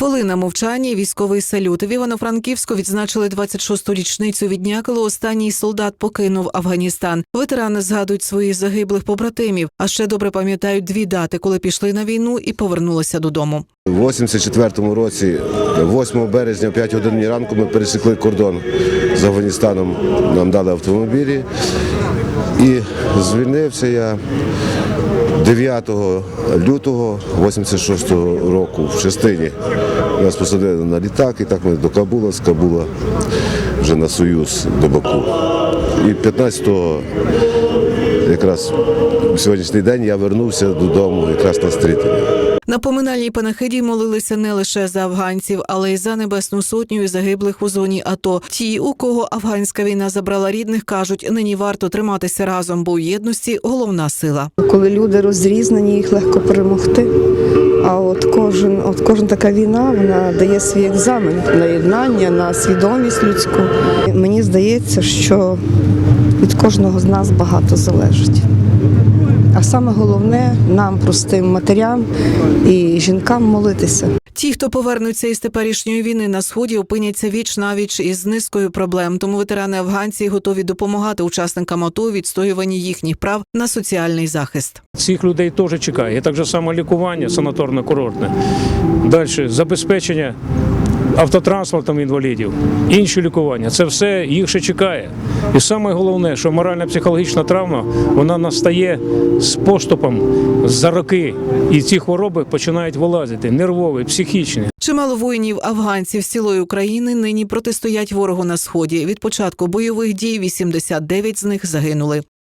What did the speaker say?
Хвилина мовчання, військовий салют. В Івано-Франківську відзначили 26-ту річницю від дня, коли останній солдат покинув Афганістан. Ветерани згадують своїх загиблих побратимів, а ще добре пам'ятають дві дати, коли пішли на війну і повернулися додому. У 84-му році, 8 березня, о 5 годині ранку, ми пересікли кордон з Афганістаном. Нам дали автомобілі. І звільнився я 9 лютого 86-го року в частині. Нас посадили на літак, і так ми до Кабула, з Кабула вже на Союз до Баку. І 15-го якраз в сьогоднішній день я вернувся додому якраз на стрітення. На поминальній панахиді молилися не лише за афганців, але й за небесну сотню і загиблих у зоні АТО. Ті, у кого афганська війна забрала рідних, кажуть, нині варто триматися разом, бо у єдності головна сила. Коли люди розрізнені, їх легко перемогти. А от кожен, от кожна така війна вона дає свій екзамен на єднання, на свідомість людську. Мені здається, що від кожного з нас багато залежить. А саме головне нам, простим матерям і жінкам, молитися. Ті, хто повернуться із теперішньої війни на сході, опиняться віч навіч із низкою проблем. Тому ветерани афганці готові допомагати учасникам АТО у відстоюванні їхніх прав на соціальний захист. Цих людей теж чекає. І так же само лікування санаторно-курортне. Далі забезпечення автотранспортом інвалідів, інші лікування. Це все їх ще чекає. І саме головне, що морально-психологічна травма вона настає з поступом за роки. І ці хвороби починають вилазити нервові, психічні. Чимало воїнів афганців з цілої України нині протистоять ворогу на сході. Від початку бойових дій 89 з них загинули.